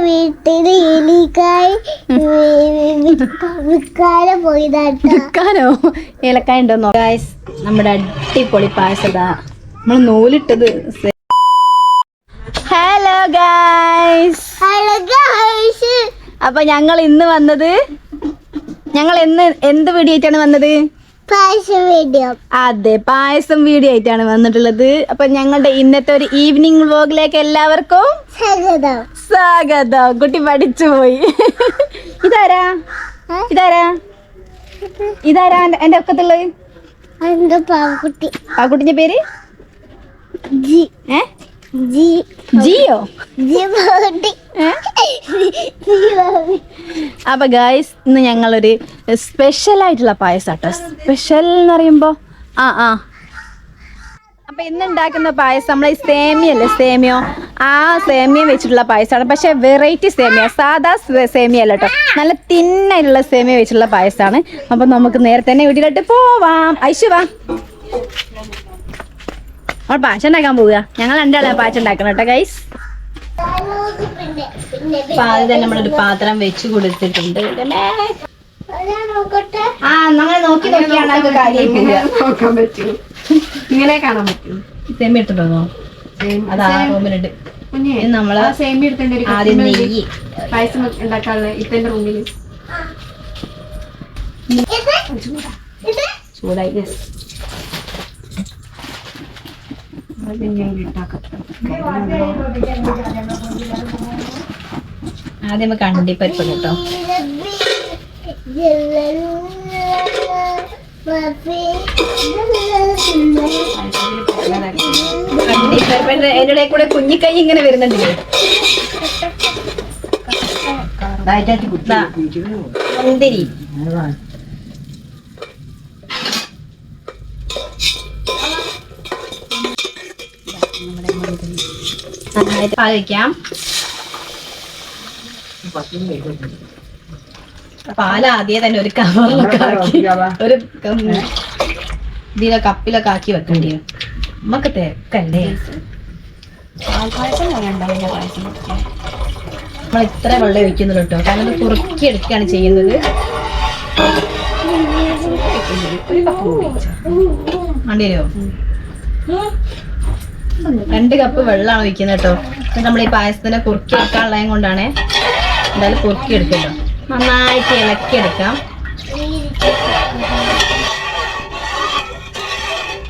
വീട്ടിൽ എലിക്കായി വിൽക്കാതെ പോയതാട്ടോ. വിൽക്കാനോ ഏലക്കായ ഉണ്ടോ ഗായ്സ് നമ്മുടെ അടിപൊളി പായസതാ നമ്മൾ നൂലിട്ടത് ഹലോ ഗായ്സ് ഹലോ ഗായ്സ് അപ്പൊ ഞങ്ങൾ ഇന്ന് വന്നത് ഞങ്ങൾ എന്ന് എന്ത് വീഡിയോ ആയിട്ടാണ് വന്നത്? അതെ പായസം വീഡിയോ ആയിട്ടാണ് വന്നിട്ടുള്ളത്. അപ്പൊ ഞങ്ങളുടെ ഇന്നത്തെ ഒരു ഈവനിങ് വ്ലോഗിലേക്ക് എല്ലാവർക്കും സ്വാഗതം. സ്വാഗതം. കുട്ടി പഠിച്ചു പോയി. ഇതാരാ? ഇതാരാ? ഇതാരാ എന്റെ- ഒക്കത്തുള്ളത് എന്റെ പാവക്കുട്ടി. ആ കുട്ടിന്റെ പേര്? ജി. ഏ? ജിയോ? ജി പാവക്കുട്ടി. അപ്പൊ ഗായ്സ് ഇന്ന് ഞങ്ങളൊരു സ്പെഷ്യൽ ആയിട്ടുള്ള പായസം കേട്ടോ സ്പെഷ്യൽ എന്ന് പറയുമ്പോ ആ ആ. അപ്പൊ ഇന്ന് ഉണ്ടാക്കുന്ന പായസം നമ്മൾ ഈ സേമിയ അല്ലേ? സേമിയോ. ആ സേമിയ വെച്ചിട്ടുള്ള പായസമാണ് പക്ഷെ വെറൈറ്റി സേമിയ. സാധാ സേമിയ അല്ല കേട്ടോ. നല്ല തിന്നായിട്ടുള്ള സേമിയ വെച്ചിട്ടുള്ള പായസമാണ് അപ്പൊ നമുക്ക് നേരത്തെ തന്നെ വീട്ടിലോട്ട് പോവാം. ഐശു വാ. നമ്മൾ പായസം ഉണ്ടാക്കാൻ പോവുക. ഞങ്ങൾ രണ്ടാളെ പായസം ഉണ്ടാക്കണം കേട്ടോ ഗൈസ് അപ്പൊ ആദ്യം തന്നെ നമ്മളൊരു പാത്രം വെച്ച് കൊടുത്തിട്ടുണ്ട്. ആ നമ്മൾ നോക്കി നോക്കിയാണ് അത് കാര്യം പോവുക നോക്കാൻ പറ്റും. ഇങ്ങനെ കാണാൻ പറ്റും. സെമി എടുത്തിട്ടുണ്ടോ അതാ? റൂമിലുണ്ട് ഇത് നമ്മൾ ആ എടുത്തിട്ടുണ്ട്. ആദ്യം നെയ്യ്. പായസം ഉണ്ടാക്കാനുള്ള ഇത്തന്റെ റൂമിൽ ചൂടായി. ആദ്യം നമുക്ക് പരിപ്പ് കേട്ടോ. അണ്ടിപ്പരിപ്പ് അതിന്റെ ഇടയിൽ കൂടെ കുഞ്ഞിക്കൈ ഇങ്ങനെ വരുന്നുണ്ട് മുന്തിരി. പാൽ വയ്ക്കാം പാൽ ആദ്യം തന്നെ ഒരു കവറിലൊക്കെ ആക്കി. ഒരു കപ്പിലൊക്കെ ആക്കി വെക്കണ്ടേ നമുക്ക് തിരക്കല്ലേ? നമ്മൾ ഇത്ര വെള്ളം ഒഴിക്കുന്നുള്ളൂ കേട്ടോ. കാരണം കുറുക്കി എടുക്കുകയാണ് ചെയ്യുന്നത്. കണ്ടിരോ രണ്ട് കപ്പ് വെള്ളമാണ് ഒഴിക്കുന്നത് കേട്ടോ. നമ്മൾ ഈ പായസത്തിനെ കുറുക്കി എടുക്കാനുള്ളതും കൊണ്ടാണ്. എന്തായാലും കുറുക്കി എടുക്കല്ലോ നന്നായിട്ട് ഇളക്കി എടുക്കാം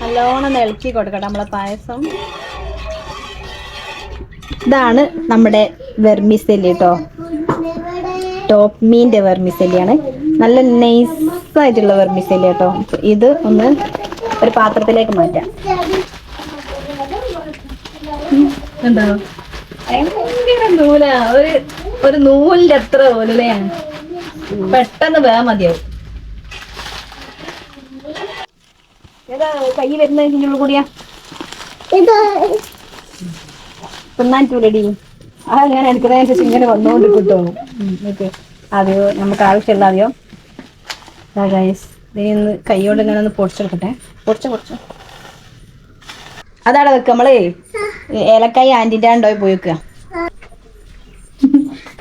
നല്ലോണം ഇളക്കി കൊടുക്കട്ടെ നമ്മളെ പായസം. ഇതാണ് നമ്മുടെ വെർമിസെല്ലി കേട്ടോ ടോപ്പ് മീന്റെ വെർമിസെല്ലിയാണ്. നല്ല നൈസായിട്ടുള്ള വെർമിസെല്ലി കേട്ടോ ഇത് ഒന്ന് ഒരു പാത്രത്തിലേക്ക് മാറ്റാം. എന്താ? ഭയങ്കര നൂല. ഒരു ഒരു നൂലിന്റെ അത്ര പോലെയാണ്. പെട്ടെന്ന് വേഗം മതിയാവും. ഏതാ കൈ വരുന്നത് ഇതിനുള്ളിൽ കൂടിയാ ആ ഞാൻ ഇങ്ങനെ വന്നുകൊണ്ട് കിട്ടും അതെയോ നമുക്ക് ആവശ്യമുള്ള അതെയോ ഇനി ഒന്ന് കൈയോട് ഇങ്ങനെ ഒന്ന് പൊടിച്ചെടുക്കട്ടെ പൊടിച്ച പൊടിച്ച. അതാണ് വെക്കുക ഏലക്കായി ഏലക്കായ ആന്റിന്റെ ഉണ്ടോ പോയി വെക്കുക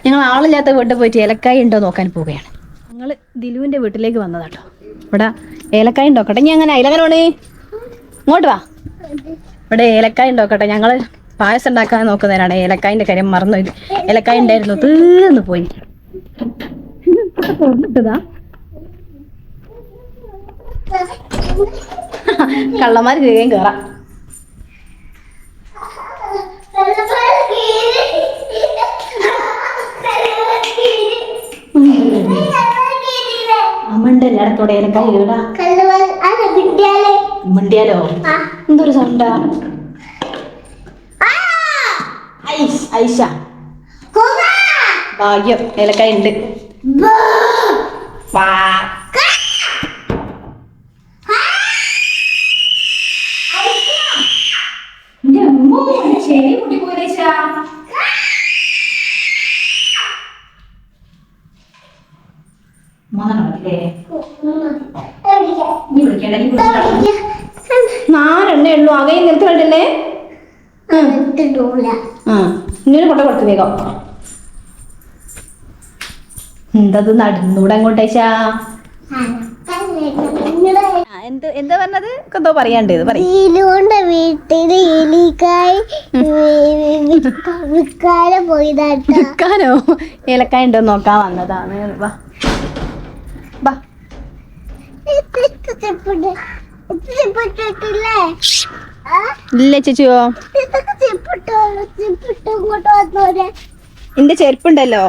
ഞങ്ങൾ ആളില്ലാത്ത വീട്ടിൽ പോയിട്ട് ഏലക്കായ ഉണ്ടോ നോക്കാൻ പോവുകയാണ്. ഞങ്ങൾ ദിലുവിന്റെ വീട്ടിലേക്ക് വന്നതാട്ടോ. ഇവിടെ ഏലക്കായ ഉണ്ടോക്കട്ടെ ഞാൻ അങ്ങനെ അയിലങ്ങനെ വേണേ ഇങ്ങോട്ട് വാ. ഇവിടെ ഏലക്കായ ഉണ്ടോക്കട്ടെ ഞങ്ങൾ പായസം ഉണ്ടാക്കാൻ നോക്കുന്നതിനാണ് ഏലക്കായന്റെ കാര്യം മറന്നു. ഏലക്കായ ഉണ്ടായിരുന്നു. തീർന്നു പോയി. കൊണ്ടിട്ടതാ കള്ളന്മാർ കയറിയും കയറാം എല്ലായിടത്തോടെ കേടാ മിണ്ടിയാലോ. എന്തൊരു സൗണ്ടാ? ഐഷ് ഭാഗ്യം ഏലക്കായ ഉണ്ട് വാ എന്റെ അമ്മോ, എന്റെ ചെവി പൊട്ടിപ്പോയില്ലേച്ചാ. മൂന്നെണ്ണം ഉള്ളൂ. നീ വിളിക്കണ്ട, കണ്ടില്ലേ? വിളിച്ചിട്ടാണ് കൊട്ട കൊടുത്തു വേഗം എന്തത് നടന്നൂടെ അങ്ങോട്ടേച്ചാ എന്ത് എന്താ പറഞ്ഞത്? എന്തോ പറയാണ്ട് ഇത് പറയും. ഈലുകൊണ്ട് വീട്ടിൽ എലിക്കായി വിൽക്കാനോ? ഏലക്കായ ഉണ്ടോ നോക്കാൻ വന്നതാണ്. വാ. ഇല്ല ചേച്ചിയോ എന്റെ ചെരുപ്പുണ്ടല്ലോ.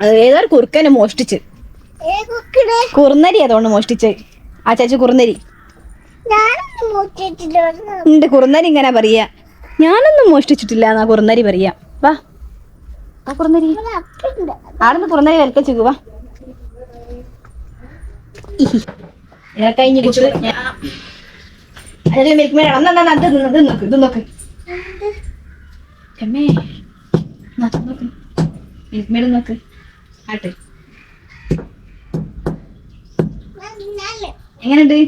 അത് ഏതൊരു കുറുക്കനെ മോഷ്ടിച്ച്. കുറുന്നരി അതുകൊണ്ട് മോഷ്ടിച്ച്. ആ ചേച്ചി കുറുന്നരി എന്റെ കുറുന്നരി ഇങ്ങനെ പറയാ. ഞാനൊന്നും മോഷ്ടിച്ചിട്ടില്ല എന്നാ കുറുന്നരി പറയാ. വാ. ആ കുറുന്നരി ആടുന്ന് കുറുന്നരി വിലക്കച്ചു വാ. കഴിഞ്ഞ് കുട്ടി മിൽക്ക് മേഡ് ഇത് നോക്ക് ഇത് നോക്ക്. അമ്മേ നോക്ക് നോക്ക്. മിൽക്ക് മേഡ് നോക്ക്. ആട്ടെ. എങ്ങനെയുണ്ട്?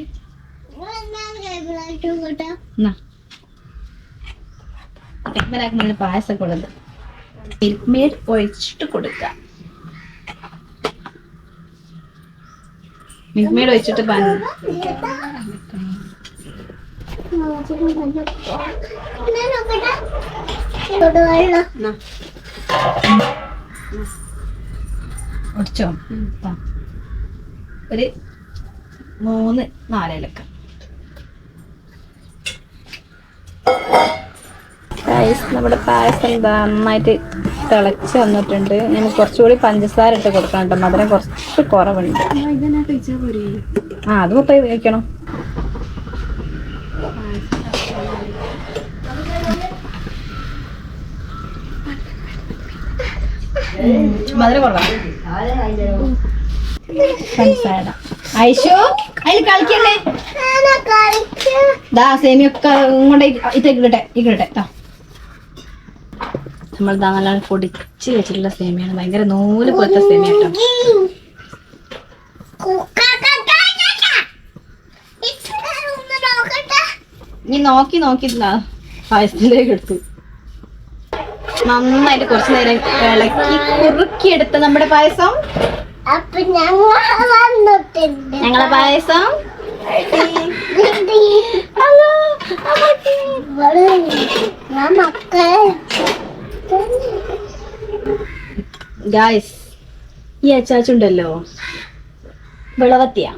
പായസം കൊടുക്കുക മിൽക്ക് മേഡ് ഒഴിച്ചിട്ട് കൊടുക്കുക മിൽക്ക് വെച്ചിട്ട് പാനി ഒടിച്ചോ. ഒരു മൂന്ന് നാലിലൊക്കെ നമ്മുടെ പായസം നന്നായിട്ട് തിളച്ച് വന്നിട്ടുണ്ട്. ഞാൻ കുറച്ചുകൂടി പഞ്ചസാര ഇട്ട് കൊടുക്കണം കേട്ടോ. മധുരം കുറച്ച് കുറവുണ്ട്. ആ അത് മുപ്പത് വയ്ക്കണം മധുരം കുറവാണ് പഞ്ചസാര. ഐശു അതിൽ കളിക്കല്ലേ? ദാ സേമിയൊക്കെ ഇങ്ങോട്ട് ഇത്തേക്ക് ഇടട്ടെ ഇടട്ടെ ട്ടോ നമ്മൾ നല്ല പൊടിച്ച് വെച്ചിട്ടുള്ള സേമിയാണ്. ഭയങ്കര നൂൽ പോലത്തെ സേമിയ കേട്ടോ ഇനി നോക്കി നോക്കിയില്ല പായസത്തിലേക്ക് എടുത്തു. നന്നായിട്ട് കുറച്ചു നേരം ഇളക്കി കുറുക്കിയെടുത്ത നമ്മുടെ പായസം. ഞങ്ങളെ പായസം. ഞാൻ മക്കളെ ഗായ്സ് ഈ അച്ചാച്ചുണ്ടല്ലോ വിളവത്തിയ.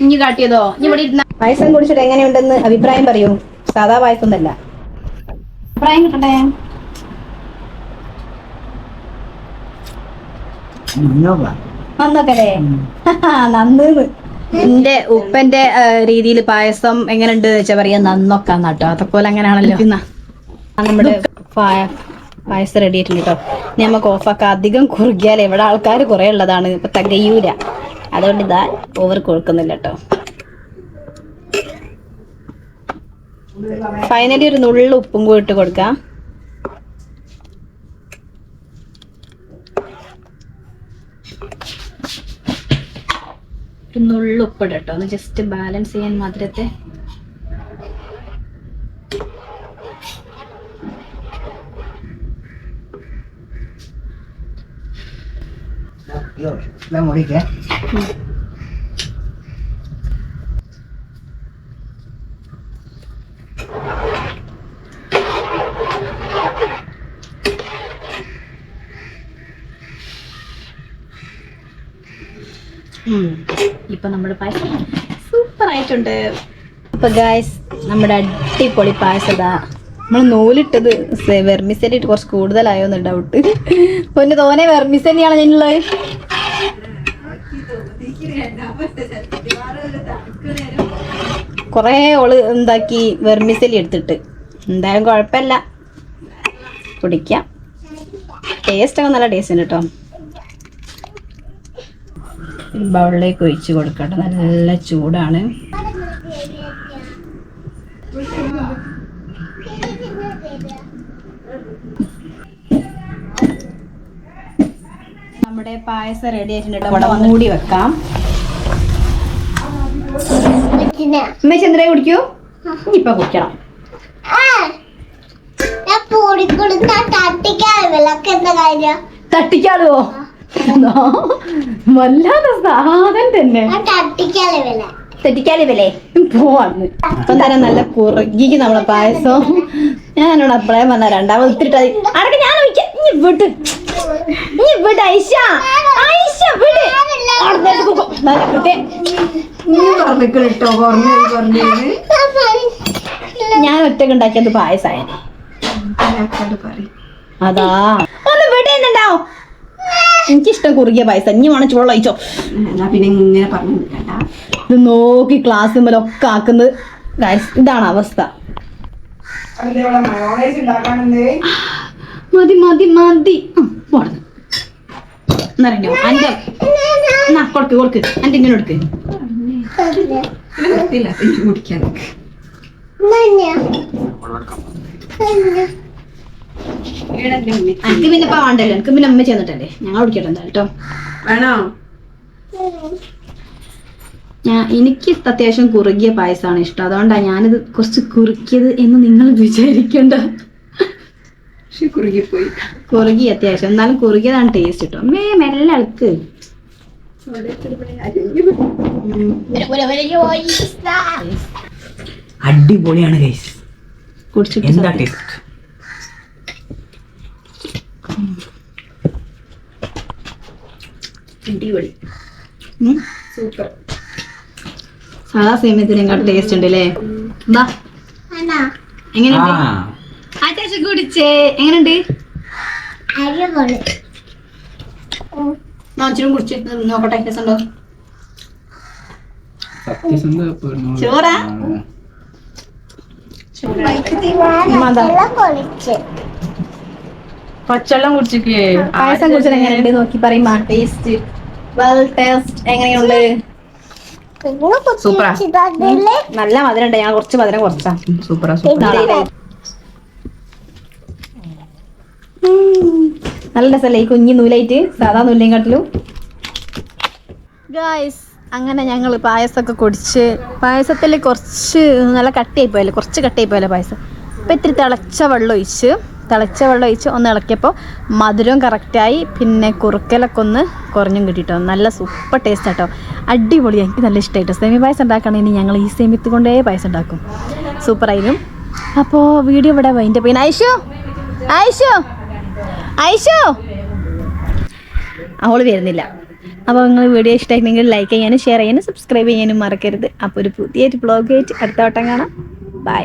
ഇനി കാട്ടിയതോ? ഇനി ഇവിടെ ഇരുന്ന. പായസം കുടിച്ചിട്ട് എങ്ങനെയുണ്ടെന്ന് അഭിപ്രായം പറയൂ. സാധാ പായസം തന്നെ അഭിപ്രായം കിട്ടട്ടെ നന്നോക്കല്ലേ നന്ന് എന്റെ ഉപ്പന്റെ രീതിയിൽ പായസം എങ്ങനെയുണ്ട് വെച്ചാ പറയാ നന്നൊക്കാന്ന് കേട്ടോ അതൊക്കെ അങ്ങനെയാണല്ലോ നമ്മുടെ പായസം റെഡി ആയിട്ടുണ്ട് കേട്ടോ ഇനി നമുക്ക് ഓഫാക്കാം അധികം കുറുകിയാൽ ഇവിടെ ആൾക്കാർ കുറെ ഉള്ളതാണ്. ഇപ്പൊ തികയൂല. അതുകൊണ്ട് ഇതാ ഓവർ കൊടുക്കുന്നില്ല കേട്ടോ ഫൈനലി ഒരു നുള്ളു ഉപ്പും കൂടി ഇട്ട് കൊടുക്കാം. ഒരു നുള്ളു ഉപ്പിട കേട്ടോ ഒന്ന് ജസ്റ്റ് ബാലൻസ് ചെയ്യാൻ മധുരത്തെ ഉം. ഇപ്പൊ നമ്മുടെ പായസം സൂപ്പർ ആയിട്ടുണ്ട് അപ്പൊ ഗായ്സ് നമ്മുടെ അടിപൊളി പായസം നമ്മൾ നൂലിട്ടത് വെർമിസലിട്ട് കുറച്ച് കൂടുതലായോ എന്ന് ഡൗട്ട് പൊന്നു തോനെ വെർമിസലിയാണ് ഞാനുള്ളത് കൊറേ ഓൾ എന്താക്കി വെർമിസലി എടുത്തിട്ട്. എന്തായാലും കുഴപ്പമില്ല. കുടിക്കാം. ടേസ്റ്റ് ഒക്കെ നല്ല ടേസ്റ്റ് ഉണ്ട് കേട്ടോ ഒരു ബൗളിലേക്ക് ഒഴിച്ച് കൊടുക്കട്ടെ. നല്ല ചൂടാണ്. നമ്മുടെ പായസം റെഡി ആയിട്ടുണ്ട് അവിടെ ഇവിടെ മൂടി വെക്കാം. വെച്ചിനെ. അമ്മ ചന്ദ്രയെ കുടിക്കൂ. ഇപ്പൊ കുടിക്കണം. ആ, വല്ലാതെ സാധനം തന്നെ. തെറ്റിക്കാലേ വിലേ അപ്പം നല്ല കുറുകിക്ക് നമ്മളെ പായസം. ഞാനോട് അപ്പഴേ വന്ന രണ്ടാമത് ഒത്തിരി അടക്ക ഞാൻ ഇനി വിട്ട് ഇനി വിട്ട് ഐഷ ഐഷ വിട്. ഞാൻ ഒറ്റയ്ക്ക് ഉണ്ടാക്കിയത് പായസായ അതാ. ഒന്ന് വിടുന്നുണ്ടാവും എനിക്കിഷ്ടം കുറുകിയ പായസം. ഇനി വേണം ചൂടുള്ള അയച്ചോ പിന്നെ ഇങ്ങനെ പറഞ്ഞു ഇത് നോക്കി ക്ലാസ് ഒക്കെ ആക്കുന്നത്. ഇതാണ് അവസ്ഥ. മതി മതി മതി. എന്നറിഞ്ഞോ അന്റെ എന്നാ കൊടുക്ക് കൊടുക്ക്. അന്റെ ഇങ്ങനെ കൊടുക്ക്. കുടിക്കാൻ നിൽക്ക്. ഇവിടെ എന്റെ ഉമ്മി. എനിക്ക് പിന്നെ ഇപ്പൊ വേണ്ടല്ലോ. എനിക്ക് പിന്നെ അമ്മ ചെന്നിട്ടല്ലേ? ഞങ്ങൾ കുടിക്കട്ടെ എന്താ കേട്ടോ. വേണോ? ഞാൻ എനിക്ക് അത്യാവശ്യം കുറുകിയ പായസമാണ് ഇഷ്ടം. അതുകൊണ്ടാണ് ഞാനിത് കുറച്ച് കുറുക്കിയത് എന്ന് നിങ്ങൾ വിചാരിക്കണ്ട. കുറുകിപ്പോയി. കുറുകി അത്യാവശ്യം. എന്നാലും കുറുകിയതാണ് ടേസ്റ്റ് കിട്ടും മേ മെല്ലെ അളക്ക് അടിപൊളിയാണ് ഗൈസ് കുടിച്ചിട്ട് എന്താ ടേസ്റ്റ് അടിപൊളി. സൂപ്പർ. സാധാ സേമിയത്തിനെക്കാട്ട് ടേസ്റ്റ് ഉണ്ട് അല്ലേ എന്താ എങ്ങനെയുണ്ട്? ആ. ചേച്ചി കുടിച്ചേ. എങ്ങനെയുണ്ട്? കുടിച്ച്. നോക്കട്ടെ ചോറാ? പച്ചവെള്ളം കുടിച്ചേ. പായസം കുടിച്ചത് എങ്ങനെയുണ്ട്? നോക്കി പറയുമ്പോ ടേസ്റ്റ് വെൽ ടേസ്റ്റ് എങ്ങനെയുണ്ട്? സൂപ്പറാ. നല്ല മധുരം ഉണ്ട് ഞാൻ കുറച്ച് മധുരം കുറച്ചാ. സൂപ്പറാ. നല്ല രസമല്ലേ ഈ കുഞ്ഞു നൂലായിട്ട്? സാധാ നൂലേം കാട്ടിലും ഗായ്സ് അങ്ങനെ ഞങ്ങൾ പായസമൊക്കെ കുടിച്ച് പായസത്തിൽ കുറച്ച് നല്ല കട്ടിയായി പോയല്ലേ കുറച്ച് കട്ടിയായി പോയല്ലേ പായസം. അപ്പം ഇത്തിരി തിളച്ച വെള്ളം ഒഴിച്ച് തിളച്ച വെള്ളം ഒഴിച്ച് ഒന്ന് ഇളക്കിയപ്പോൾ മധുരവും കറക്റ്റായി പിന്നെ കുറുക്കലൊക്കെ ഒന്ന് കുറഞ്ഞും കിട്ടിട്ടോ. നല്ല സൂപ്പർ ടേസ്റ്റ് ആട്ടോ. അടിപൊളി. എനിക്ക് നല്ല ഇഷ്ടമായിട്ടോ സെമി പായസം ഉണ്ടാക്കുകയാണെങ്കിൽ ഞങ്ങൾ ഈ സെമിത്ത് കൊണ്ടേ പായസം ഉണ്ടാക്കും. സൂപ്പറായിരുന്നു അപ്പോൾ വീഡിയോ ഇവിടെ വൈന്റെ പിന്നെ ഐഷു ഐഷു ഐഷു അവൾ വരുന്നില്ല. അപ്പോൾ നിങ്ങൾ വീഡിയോ ഇഷ്ടമായിട്ടുണ്ടെങ്കിൽ ലൈക്ക് ചെയ്യാനും ഷെയർ ചെയ്യാനും സബ്സ്ക്രൈബ് ചെയ്യാനും മറക്കരുത്. അപ്പോൾ ഒരു പുതിയൊരു ബ്ലോഗ് ആയിട്ട് അടുത്ത വട്ടം കാണാം. ബൈ